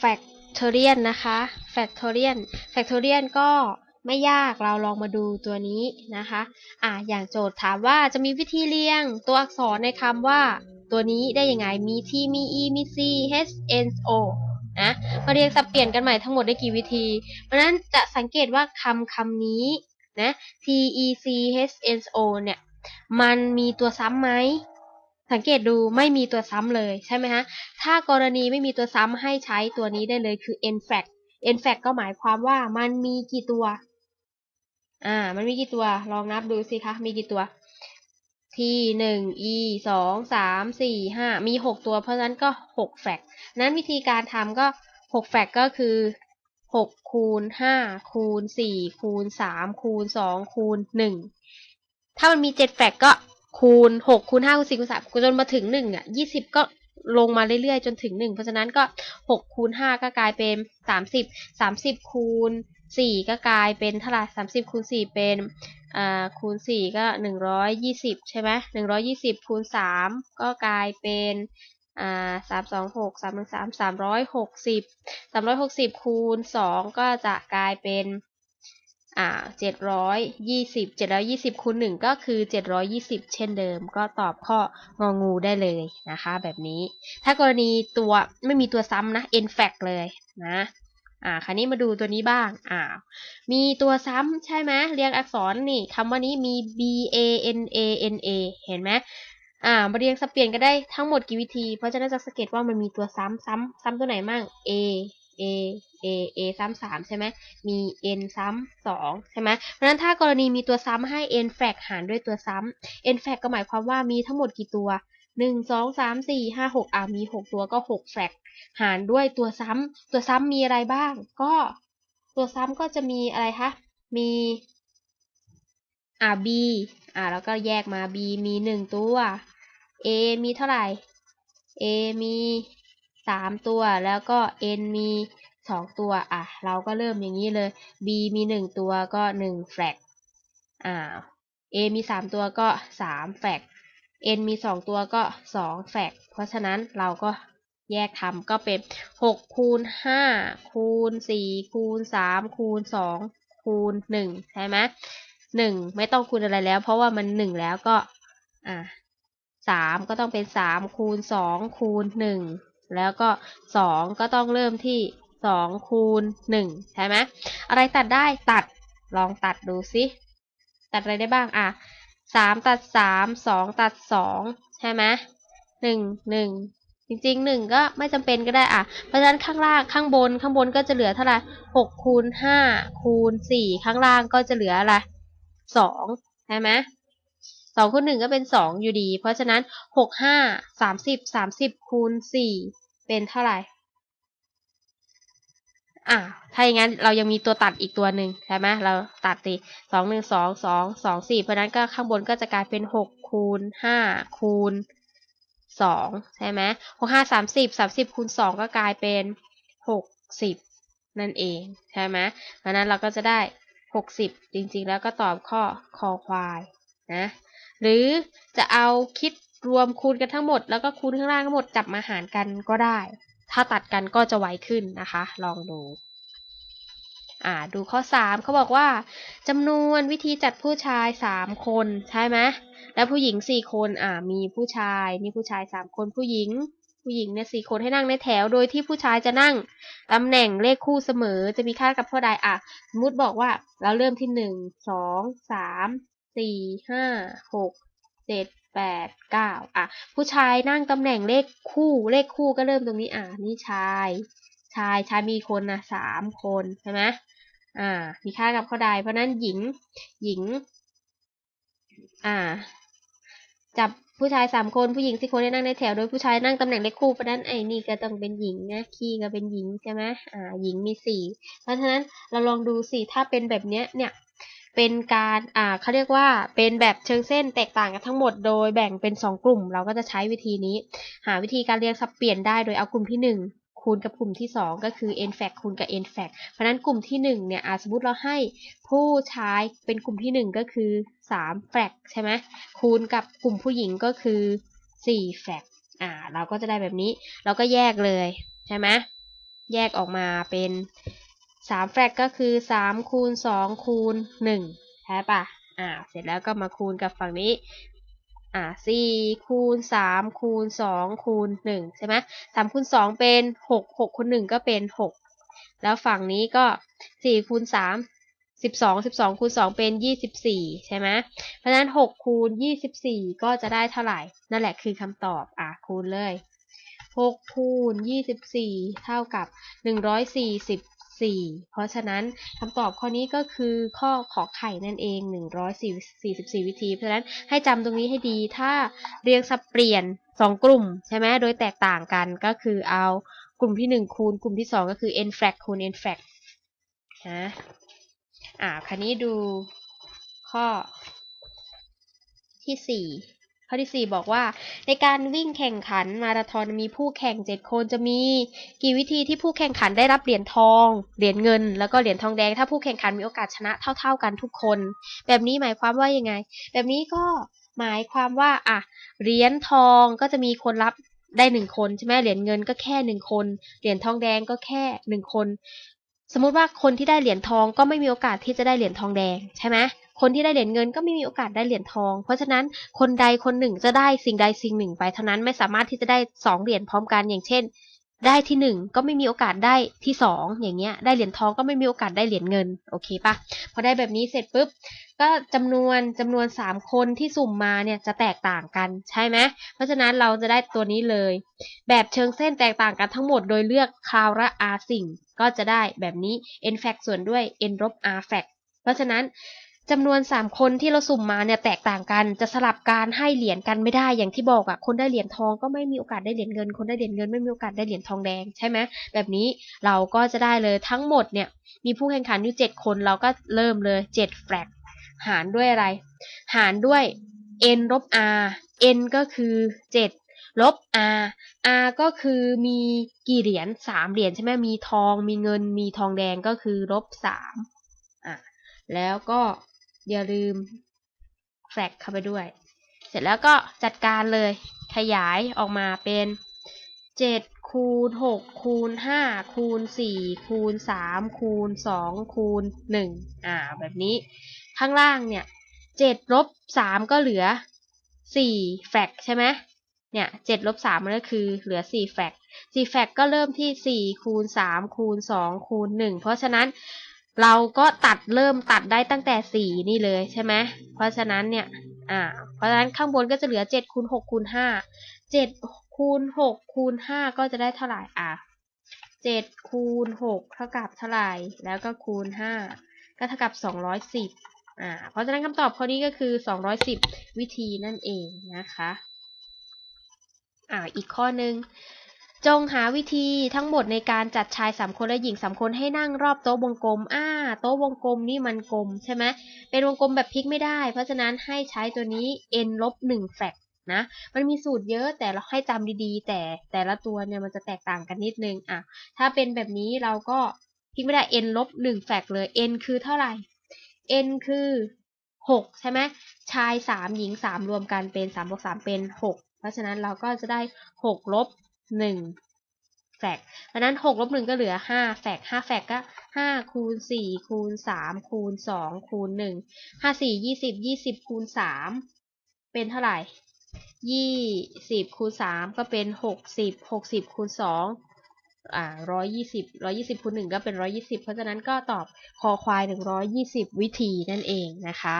factorial นนะคะ factorial factorial ก็ไม่ยากเราลองมาดูตัวนี้นะคะอ่าอย่างโจทย์ถามว่าจะมีวิธีเรียงตัวอักษรในคำว่า ตัวนี้ได้ยังไงมี t มี e มี c h n o นะมาเรียงสับเปลี่ยนกันใหม่ทั้งหมดได้กี่วิธี เพราะฉะนั้นจะสังเกตว่าคำคำนี้นะ t e c h n o เนี่ยมันมีตัวซ้ำไหม สังเกตดูไม่มีตัวซ้ำเลยใช่ไหมฮะ ถ้ากรณีไม่มีตัวซ้ำให้ใช้ตัวนี้ได้เลยคือ n fact n fact ก็หมายความว่ามันมีกี่ตัว อ่า มันมีกี่ตัว ลองนับดูสิคะ มีกี่ตัว t หนึ่ง e สอง สาม สี่ ห้า มีหกตัว เพราะฉะนั้นก็หกแฟกนั้นวิธีการทำก็หกแฟกก็คือหกคูณห้าคูณสี่คูณสามคูณสองคูณหนึ่งถ้ามันมีเจ็ดแฟกก็ คูณหกคูณห้าคูณสี่คูณสามจนมาถึงหนึ่งอะยี่สิบก็ลงมาเรื่อยๆ จนถึงหนึ่งเพราะฉะนั้นก็หกคูณห้าก็กลายเป็นสามสิบสามสิบคูณสี่ก็กลายเป็นเท่าไหร่สามสิบคูณสี่เป็นอ่าคูณสี่ก็หนึ่งร้อยยี่สิบใช่ไหมหนึ่งร้อยี่สิบคูณสามก็กลายเป็นอ่าสามสองหกสามหนึ่งสามสามร้อยหกสิบสามร้อยหกสิบคูณสองก็จะกลายเป็น อ่าเจ็ดร้อยยี่สิบเจ็ดร้อยี่สิบคูณหนึ่งก็คือเจ็ดร้อยี่สิบเช่นเดิม ก็ตอบข้ององูได้เลยนะคะ แบบนี้ ถ้ากรณีตัวไม่มีตัวซ้ำนะ n fact เลยนะอ่าคราวนี้มาดูตัวนี้บ้างอ่ามีตัวซ้ำใช่ไหมเรียงอักษรนี่คำว่านี้มี b a n a n a เห็นไหมอ่ามาเรียงสับเปลี่ยนก็ได้ทั้งหมดกี่วิธี เพราะฉะนั้นจะสังเกตว่ามันมีตัวซ้ำซ้ำซ้ำตัวไหนมั่ง a a a a ซ้ำสามใช่ไหมมี n ซ้ำสองใช่ไหมเพราะฉะนั้นถ้ากรณีมีตัวซ้ำให้ n fact หารด้วยตัวซ้ำ n fact ก็หมายความว่ามีทั้งหมดกี่ตัวหนึ่งสองสามสี่ห้าหกอ่ามีหกตัวก็หก fact หารด้วยตัวซ้ำตัวซ้ำมีอะไรบ้าง ก็ตัวซ้ำก็จะมีอะไรคะมีอ่า b อ่าแล้วก็แยกมา b มีหนึ่งตัว a มีเท่าไหร่ a มี สามตัว แล้วก็ n มีสองตัว อะ เราก็เริ่มอย่างนี้เลย b มีหนึ่งตัวก็หนึ่งแฟกอ่า a มีสามตัวก็สามแฟก n มีสองตัวก็สองแฟก เพราะฉะนั้นเราก็แยกทำก็เป็นหกคูณห้าคูณสี่คูณสามคูณสองคูณหนึ่งใช่ไหมหนึ่งไม่ต้องคูณอะไรแล้ว เพราะว่ามันหนึ่งแล้วก็อ่าสามก็ต้องเป็นสามคูณสองคูณหนึ่ง แล้วก็สองก็ต้องเริ่มที่สองคูณหนึ่งใช่ไหมอะไรตัดได้ตัดลองตัดดูสิ ตัดอะไรได้บ้างอะสามตัดสามสองตัดสองใช่ไหมหนึ่งหนึ่งจริงๆหนึ่งก็ไม่จำเป็นก็ได้อะ เพราะฉะนั้นข้างล่างข้างบนข้างบนก็จะเหลือเท่าไหร่หกคูณห้าคูณสี่ข้างล่างก็จะเหลืออะไรสองใช่ไหม สองคูณหนึ่งก็เป็นสองอยู่ดี เพราะฉะนั้นหกห้าสามสิบสามสิบคูณสี่เป็นเท่าไหร่ อ่าถ้าอย่างนั้นเรายังมีตัวตัดอีกตัวหนึ่งใช่ไหมเราตัดตีสองหนึ่งสองสองสองสี่เพราะนั้นก็ข้างบนก็จะกลายเป็นหกคูณห้าคูณสองใช่ไหมหกห้าสามสิบสามสิบคูณสองก็กลายเป็นหกสิบนั่นเองใช่ไหมเพราะนั้นเราก็จะได้หกสิบจริงๆ แล้วก็ตอบข้อคอควาย นะ หรือจะเอาคิดรวมคูณกันทั้งหมด แล้วก็คูณข้างล่างทั้งหมดจับมาหารกันก็ได้ ถ้าตัดกันก็จะไวขึ้นนะคะ ลองดูอ่าดูข้อสามเขาบอกว่าจำนวนวิธีจัดผู้ชายสามคนใช่ไหมแล้วผู้หญิงสี่คนอ่ามีผู้ชายมีผู้ชายสามคนผู้หญิง ผู้หญิงเนี่ยสี่คนให้นั่งในแถว โดยที่ผู้ชายจะนั่งตำแหน่งเลขคู่เสมอจะมีค่ากับเท่าใดอะสมมติบอกว่าเราเริ่มที่หนึ่ง สี่ห้าหกเจ็ดแปดเก้าอะ ผู้ชายนั่งตำแหน่งเลขคู่เลขคู่ก็เริ่มตรงนี้อะนี่ชาย ชายชายมีคนนะสามคนใช่ไหมอ่า มีค่ากับเท่าใดเพราะนั้นหญิงหญิง อ่า จับผู้ชายสามคนผู้หญิงสี่คนให้นั่งในแถวโดยผู้ชายนั่งตำแหน่งเลขคู่เพราะนั้นไอ้นี่ก็ต้องเป็นหญิงนะขี้ก็เป็นหญิงใช่ไหมอ่า หญิงมีสี่เพราะฉะนั้นเราลองดูสิถ้าเป็นแบบเนี้ยเนี่ย เป็นการอ่าเขาเรียกว่าเป็นแบบเชิงเส้นแตกต่างกันทั้งหมดโดยแบ่งเป็นสองกลุ่ม เราก็จะใช้วิธีนี้ หาวิธีการเรียงสับเปลี่ยนได้โดยเอากลุ่มที่หนึ่งคูณกับกลุ่มที่สองก็คือ n fact คูณกับ n fact เพราะฉะนั้นกลุ่มที่หนึ่งเนี่ยสมมติเราให้ผู้ชายเป็นกลุ่มที่หนึ่งก็คือสาม fact ใช่ไหมคูณกับกลุ่มผู้หญิงก็คือสี่ fact อ่าเราก็จะได้แบบนี้ เราก็แยกเลยใช่ไหมแยกออกมาเป็น สามแฟกก็คือสามคูณสองคูณหนึ่งใช่ปะอ่า เสร็จแล้วก็มาคูณกับฝั่งนี้ อ่าสี่คูณสามคูณสองคูณหนึ่งใช่ไหมสามคูณสองเป็นหกหกคูณหนึ่งก็เป็นหกแล้วฝั่งนี้ก็สี่คูณสามสิบสองสิบสองคูณสองเป็นยี่สิบสี่ใช่ไหมเพราะฉะนั้นหกคูณยี่สิบสี่ก็จะได้เท่าไหร่ นั่นแหละคือคำตอบ อะคูณเลยหกคูณยี่สิบสี่เท่ากับหนึ่งร้อยสี่สิบ สี่เพราะฉะนั้นคำตอบข้อนี้ก็คือข้อขอไข่นั่นเองหนึ่งร้อยสี่สิบสี่วิธี เพราะฉะนั้นให้จำตรงนี้ให้ดี ถ้าเรียงสับเปลี่ยนสองกลุ่มใช่ไหมโดยแตกต่างกันก็คือเอากลุ่มที่หนึ่งคูณ กลุ่มที่สองก็คือ n f r a c คูณ n f r a c นะอ่าคันนี้ดูข้อที่สี่ ข้อที่สี่บอกว่า ในการวิ่งแข่งขันมาราธอนมีผู้แข่งเจ็ดคนจะมีกี่วิธีที่ผู้แข่งขันได้รับเหรียญทอง เหรียญเงิน แล้วก็เหรียญทองแดง ถ้าผู้แข่งขันมีโอกาสชนะเท่า ๆกันทุกคน แบบนี้หมายความว่ายังไง แบบนี้ก็หมายความว่าอะเหรียญทองก็จะมีคนรับได้หนึ่งคนใช่ไหมเหรียญเงินก็แค่หนึ่งคน เหรียญทองแดงก็แค่หนึ่งคน สมมุติว่าคนที่ได้เหรียญทองก็ไม่มีโอกาสที่จะได้เหรียญทองแดงใช่ไหม คนที่ได้เหรียญเงินก็ไม่มีโอกาสได้เหรียญทอง เพราะฉะนั้นคนใดคนหนึ่งจะได้สิ่งใดสิ่งหนึ่งไปเท่านั้นไม่สามารถที่จะได้สองเหรียญพร้อมกันอย่างเช่น ได้ที่หนึ่งก็ไม่มีโอกาสได้ที่สองอย่างเงี้ย ได้เหรียญทองก็ไม่มีโอกาสได้เหรียญเงินโอเคปะพอได้แบบนี้เสร็จปุ๊บก็จำนวนจำนวนสามคนที่สุ่มมาเนี่ยจะแตกต่างกันใช่ไหมเพราะฉะนั้นเราจะได้ตัวนี้เลย แบบเชิงเส้นแตกต่างกันทั้งหมดโดยเลือกคราวละ r สิ่งก็จะได้แบบนี้ n fact ส่วนด้วย n ลบ r fact เพราะฉะนั้น จำนวน3คนที่เราสุ่มมาเนี่ยแตกต่างกัน จะสลับการให้เหรียญกันไม่ได้อย่างที่บอกอะ่ะคนได้เหรียญทองก็ไม่มีโอกาสได้เหรียญเงิน คนได้เหรียญเงินไม่มีโอกาสได้เหรียญทองแดงใช่ไหมแบบนี้เราก็จะได้เลยทั้งหมดเนี่ยมีผู้แข่งขันอยู่7คนเราก็เริ่มเลย7แฟลกหารด้วยอะไร หารด้วย n ลบ r n ก็คือ7ลบ r r ก็คือมีกี่เหรียญ3เหรียญใช่ไหมมีทอง มีเงิน มีทองแดงก็คือลบ3อะแล้วก็ อย่าลืมแฟกเข้าไปด้วย เสร็จแล้วก็จัดการเลยขยายออกมาเป็น7คูณ6คูณ5คูณ4คูณ3คูณ2คูณ1อ่า แบบนี้ ข้างล่างเนี่ย7ลบ3ก็เหลือ4แฟกใช่ไหมเนี่ย7ลบ3มันก็คือเหลือ4แฟก4แฟกก็เริ่มที่4คูณ3คูณ2คูณ1เพราะฉะนั้น เราก็ตัดเริ่มตัดได้ตั้งแต่สี่นี่เลยใช่ไหมเพราะฉะนั้นเนี่ยอ่าเพราะฉะนั้นข้างบนก็จะเหลือเจ็ดคูณหกคูณห้าเจ็ดคูณหกคูณห้าก็จะได้เท่าไหร่อะเจ็ดคูณหกเท่ากับเท่าไหร่แล้วก็คูณห้าก็เท่ากับสองร้อยสิบอ่าเพราะฉะนั้นคำตอบข้อนี้ก็คือสองร้อยสิบวิธีนั่นเองนะคะอ่าอีกข้อหนึ่ง จงหาวิธีทั้งหมดในการจัดชายสามคนและหญิงสามคนให้นั่งรอบโต๊ะวงกลม อ่า โต๊ะวงกลมนี่มันกลมใช่ไหมเป็นวงกลมแบบพลิกไม่ได้ เพราะฉะนั้นให้ใช้ตัวนี้ n ลบหนึ่งแฟกนะ มันมีสูตรเยอะแต่เราให้จำดีๆ แต่แต่ละตัวเนี่ยมันจะแตกต่างกันนิดนึง อะ ถ้าเป็นแบบนี้เราก็พลิกไม่ได้ n ลบหนึ่งแฟกเลย n คือเท่าไหร่ n คือหกใช่ไหมชายสามหญิงสามรวมกันเป็นสามบวกสามเป็นหกเพราะฉะนั้นเราก็จะได้หกลบ หนึ่งแฟกดังนั้นหกลบหนึ่งก็เหลือห้าแฟกห้าแฟกก็ห้าคูณสี่คูณสามคูณสองคูณหนึ่งห้าสี่ยี่สิบยี่สิบคูณสามเป็นเท่าไหร่ยี่สิบคูณสามก็เป็นหกสิบหกสิบคูณสองอ่าร้อยยี่สิบร้อยยี่สิบคูณหนึ่งก็เป็นร้อยยี่สิบเพราะฉะนั้นก็ตอบคอควายหนึ่งร้อยยี่สิบวิธีนั่นเองนะคะ